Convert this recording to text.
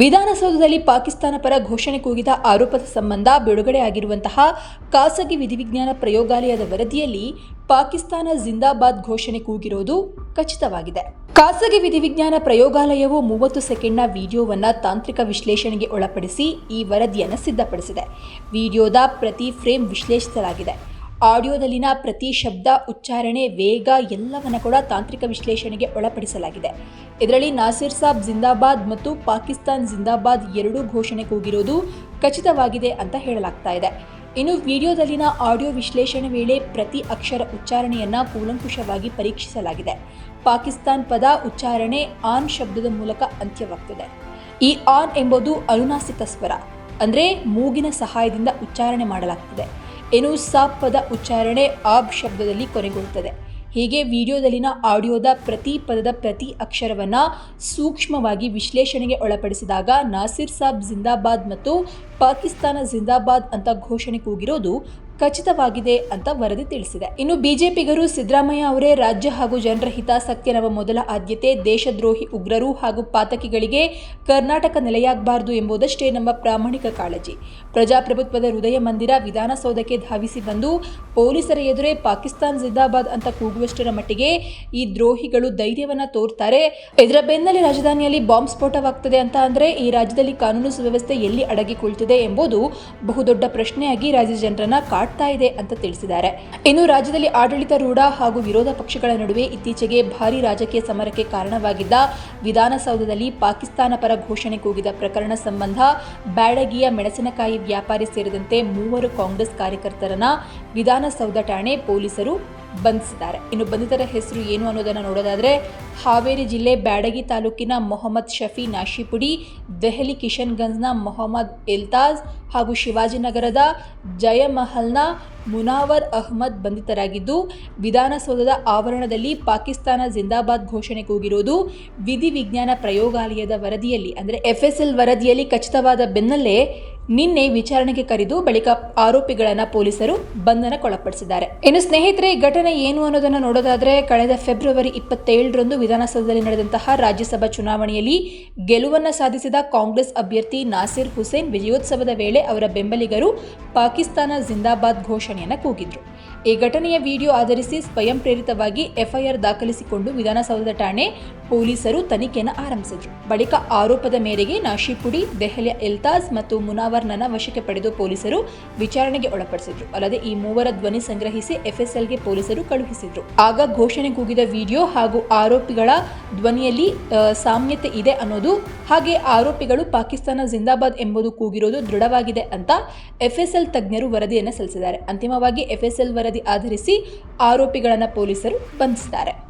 ವಿಧಾನಸೌಧದಲ್ಲಿ ಪಾಕಿಸ್ತಾನ ಪರ ಘೋಷಣೆ ಕೂಗಿದ ಆರೋಪದ ಸಂಬಂಧ ಬಿಡುಗಡೆಯಾಗಿರುವಂತಹ ಖಾಸಗಿ ವಿಧಿವಿಜ್ಞಾನ ಪ್ರಯೋಗಾಲಯದ ವರದಿಯಲ್ಲಿ ಪಾಕಿಸ್ತಾನ ಜಿಂದಾಬಾದ್ ಘೋಷಣೆ ಕೂಗಿರೋದು ಖಚಿತವಾಗಿದೆ. ಖಾಸಗಿ ವಿಧಿವಿಜ್ಞಾನ ಪ್ರಯೋಗಾಲಯವು ಮೂವತ್ತು ಸೆಕೆಂಡ್ನ ವಿಡಿಯೋವನ್ನ ತಾಂತ್ರಿಕ ವಿಶ್ಲೇಷಣೆಗೆ ಒಳಪಡಿಸಿ ಈ ವರದಿಯನ್ನು ಸಿದ್ಧಪಡಿಸಿದೆ. ವಿಡಿಯೋದ ಪ್ರತಿ ಫ್ರೇಮ್ ವಿಶ್ಲೇಷಿಸಲಾಗಿದೆ. ಆಡಿಯೋದಲ್ಲಿನ ಪ್ರತಿ ಶಬ್ದ, ಉಚ್ಚಾರಣೆ, ವೇಗ ಎಲ್ಲವನ್ನ ಕೂಡ ತಾಂತ್ರಿಕ ವಿಶ್ಲೇಷಣೆಗೆ ಒಳಪಡಿಸಲಾಗಿದೆ. ಇದರಲ್ಲಿ ನಾಸಿರ್ ಸಾಬ್ ಜಿಂದಾಬಾದ್ ಮತ್ತು ಪಾಕಿಸ್ತಾನ್ ಜಿಂದಾಬಾದ್ ಎರಡೂ ಘೋಷಣೆ ಕೂಗಿರೋದು ಖಚಿತವಾಗಿದೆ ಅಂತ ಹೇಳಲಾಗ್ತಾ ಇದೆ. ಇನ್ನು ವಿಡಿಯೋದಲ್ಲಿನ ಆಡಿಯೋ ವಿಶ್ಲೇಷಣೆ ವೇಳೆ ಪ್ರತಿ ಅಕ್ಷರ ಉಚ್ಚಾರಣೆಯನ್ನ ಕೂಲಂಕುಷವಾಗಿ ಪರೀಕ್ಷಿಸಲಾಗಿದೆ. ಪಾಕಿಸ್ತಾನ್ ಪದ ಉಚ್ಚಾರಣೆ ಆನ್ ಶಬ್ದದ ಮೂಲಕ ಅಂತ್ಯವಾಗ್ತದೆ. ಈ ಆನ್ ಎಂಬುದು ಅನುನಾಸಿತ ಸ್ವರ, ಅಂದರೆ ಮೂಗಿನ ಸಹಾಯದಿಂದ ಉಚ್ಚಾರಣೆ ಮಾಡಲಾಗ್ತದೆ. ಇನ್ನು ಸಾಬ್ ಪದ ಉಚ್ಚಾರಣೆ ಆಬ್ ಶಬ್ದದಲ್ಲಿ ಕೊನೆಗೊಳ್ಳುತ್ತದೆ. ಹೀಗೆ ವಿಡಿಯೋದಲ್ಲಿನ ಆಡಿಯೋದ ಪ್ರತಿ ಪದದ ಪ್ರತಿ ಅಕ್ಷರವನ್ನು ಸೂಕ್ಷ್ಮವಾಗಿ ವಿಶ್ಲೇಷಣೆಗೆ ಒಳಪಡಿಸಿದಾಗ ನಾಸಿರ್ ಸಾಬ್ ಜಿಂದಾಬಾದ್ ಮತ್ತು ಪಾಕಿಸ್ತಾನ ಜಿಂದಾಬಾದ್ ಅಂತ ಘೋಷಣೆ ಕೂಗಿರೋದು ಖಚಿತವಾಗಿದೆ ಅಂತ ವರದಿ ತಿಳಿಸಿದೆ. ಇನ್ನು ಬಿಜೆಪಿಗರು ಸಿದ್ದರಾಮಯ್ಯ ಅವರೇ ರಾಜ್ಯ ಹಾಗೂ ಜನರ ಹಿತಾಸಕ್ತಿ ನಮ್ಮ ಮೊದಲ ಆದ್ಯತೆ ದೇಶದ್ರೋಹಿ ಉಗ್ರರು ಹಾಗೂ ಪಾತಕಿಗಳಿಗೆ ಕರ್ನಾಟಕ ನೆಲೆಯಾಗಬಾರದು ಎಂಬುದಷ್ಟೇ ನಮ್ಮ ಪ್ರಾಮಾಣಿಕ ಕಾಳಜಿ. ಪ್ರಜಾಪ್ರಭುತ್ವದ ಹೃದಯ ಮಂದಿರ ವಿಧಾನಸೌಧಕ್ಕೆ ಧಾವಿಸಿ ಬಂದು ಪೊಲೀಸರ ಎದುರೇ ಪಾಕಿಸ್ತಾನ್ ಜಿಂದಾಬಾದ್ ಅಂತ ಕೂಗುವಷ್ಟರ ಮಟ್ಟಿಗೆ ಈ ದ್ರೋಹಿಗಳು ಧೈರ್ಯವನ್ನ ತೋರ್ತಾರೆ. ಇದರ ಬೆನ್ನಲ್ಲೇ ರಾಜಧಾನಿಯಲ್ಲಿ ಬಾಂಬ್ ಸ್ಫೋಟವಾಗ್ತದೆ ಅಂತ ಅಂದ್ರೆ ಈ ರಾಜ್ಯದಲ್ಲಿ ಕಾನೂನು ಸುವ್ಯವಸ್ಥೆ ಎಲ್ಲಿ ಅಡಗಿಕೊಳ್ತಿದೆ ಎಂಬುದು ಬಹುದೊಡ್ಡ ಪ್ರಶ್ನೆಯಾಗಿ ರಾಜ್ಯ ಜನರನ್ನ ಕಾಡ್ತಾ ಇದೆ ಅಂತ ತಿಳಿಸಿದ್ದಾರೆ. ಇನ್ನು ರಾಜ್ಯದಲ್ಲಿ ಆಡಳಿತಾರೂಢ ಹಾಗೂ ವಿರೋಧ ಪಕ್ಷಗಳ ನಡುವೆ ಇತ್ತೀಚೆಗೆ ಭಾರಿ ರಾಜಕೀಯ ಸಮರಕ್ಕೆ ಕಾರಣವಾಗಿದ್ದ ವಿಧಾನಸೌಧದಲ್ಲಿ ಪಾಕಿಸ್ತಾನ ಪರ ಘೋಷಣೆ ಕೂಗಿದ ಪ್ರಕರಣ ಸಂಬಂಧ ಬ್ಯಾಡಗಿಯ ಮೆಣಸಿನಕಾಯಿ ವ್ಯಾಪಾರಿ ಸೇರಿದಂತೆ ಮೂವರು ಕಾಂಗ್ರೆಸ್ ಕಾರ್ಯಕರ್ತರನ್ನ ವಿಧಾನಸೌಧ ಠಾಣೆ ಪೊಲೀಸರು ಬಂಧಿಸಿದ್ದಾರೆ. ಇನ್ನು ಬಂಧಿತರ ಹೆಸರು ಏನು ಅನ್ನೋದನ್ನು ನೋಡೋದಾದರೆ, ಹಾವೇರಿ ಜಿಲ್ಲೆ ಬ್ಯಾಡಗಿ ತಾಲೂಕಿನ ಮೊಹಮ್ಮದ್ ಶಫಿ ನಾಶಿಪುಡಿ, ದೆಹಲಿ ಕಿಶನ್ಗಂಜ್ನ ಮೊಹಮ್ಮದ್ ಇಲ್ತಾಜ್ ಹಾಗೂ ಶಿವಾಜಿನಗರದ ಜಯಮಹಲ್ನ ಮುನಾವರ್ ಅಹ್ಮದ್ ಬಂಧಿತರಾಗಿದ್ದು, ವಿಧಾನಸೌಧದ ಆವರಣದಲ್ಲಿ ಪಾಕಿಸ್ತಾನ ಜಿಂದಾಬಾದ್ ಘೋಷಣೆ ಕೂಗಿರುವುದು ವಿಧಿವಿಜ್ಞಾನ ಪ್ರಯೋಗಾಲಯದ ವರದಿಯಲ್ಲಿ, ಅಂದರೆ ಎಫ್ಎಸ್ಎಲ್ ವರದಿಯಲ್ಲಿ ಖಚಿತವಾದ ಬೆನ್ನಲ್ಲೇ ನಿನ್ನೆ ವಿಚಾರಣೆಗೆ ಕರೆದು ಬಳಿಕ ಆರೋಪಿಗಳನ್ನ ಪೊಲೀಸರು ಬಂಧನಕ್ಕೊಳಪಡಿಸಿದ್ದಾರೆ. ಇನ್ನು ಸ್ನೇಹಿತರೆ, ಈ ಘಟನೆ ಏನು ಅನ್ನೋದನ್ನು ನೋಡೋದಾದ್ರೆ, ಕಳೆದ ಫೆಬ್ರವರಿ ಇಪ್ಪತ್ತೇಳರಂದು ವಿಧಾನಸೌಧದಲ್ಲಿ ನಡೆದಂತಹ ರಾಜ್ಯಸಭಾ ಚುನಾವಣೆಯಲ್ಲಿ ಗೆಲುವನ್ನ ಸಾಧಿಸಿದ ಕಾಂಗ್ರೆಸ್ ಅಭ್ಯರ್ಥಿ ನಾಸಿರ್ ಹುಸೇನ್ ವಿಜಯೋತ್ಸವದ ವೇಳೆ ಅವರ ಬೆಂಬಲಿಗರು ಪಾಕಿಸ್ತಾನ ಜಿಂದಾಬಾದ್ ಘೋಷಣೆಯನ್ನ ಕೂಗಿದ್ರು. ಈ ಘಟನೆಯ ವಿಡಿಯೋ ಆಧರಿಸಿ ಸ್ವಯಂ ಪ್ರೇರಿತವಾಗಿ ಎಫ್ಐಆರ್ ದಾಖಲಿಸಿಕೊಂಡು ವಿಧಾನಸೌಧದ ಠಾಣೆ ಪೊಲೀಸರು ತನಿಖೆಯನ್ನು ಆರಂಭಿಸಿದರು. ಬಳಿಕ ಆರೋಪದ ಮೇರೆಗೆ ನಾಶಿಪುಡಿ, ದೆಹಲಿಯ ಎಲ್ತಾಜ್ ಮತ್ತು ಮುನಾವರ್ನನ್ನ ವಶಕ್ಕೆ ಪಡೆದು ಪೊಲೀಸರು ವಿಚಾರಣೆಗೆ ಒಳಪಡಿಸಿದ್ರು. ಅಲ್ಲದೆ ಈ ಮೂವರ ಧ್ವನಿ ಸಂಗ್ರಹಿಸಿ ಎಫ್ಎಸ್ಎಲ್ಗೆ ಪೊಲೀಸರು ಕಳುಹಿಸಿದ್ರು. ಆಗ ಘೋಷಣೆ ಕೂಗಿದ ವಿಡಿಯೋ ಹಾಗೂ ಆರೋಪಿಗಳ ಧ್ವನಿಯಲ್ಲಿ ಸಾಮ್ಯತೆ ಇದೆ ಅನ್ನೋದು, ಹಾಗೆ ಆರೋಪಿಗಳು ಪಾಕಿಸ್ತಾನ ಜಿಂದಾಬಾದ್ ಎಂಬುದು ಕೂಗಿರೋದು ದೃಢವಾಗಿದೆ ಅಂತ ಎಫ್ಎಸ್ಎಲ್ ತಜ್ಞರು ವರದಿಯನ್ನು ಸಲ್ಲಿಸಿದ್ದಾರೆ. ಅಂತಿಮವಾಗಿ ಎಫ್ಎಸ್ಎಲ್ ವರದಿ ಆಧರಿಸಿ ಆರೋಪಿಗಳನ್ನು ಪೊಲೀಸರು ಬಂಧಿಸಿದ್ದಾರೆ.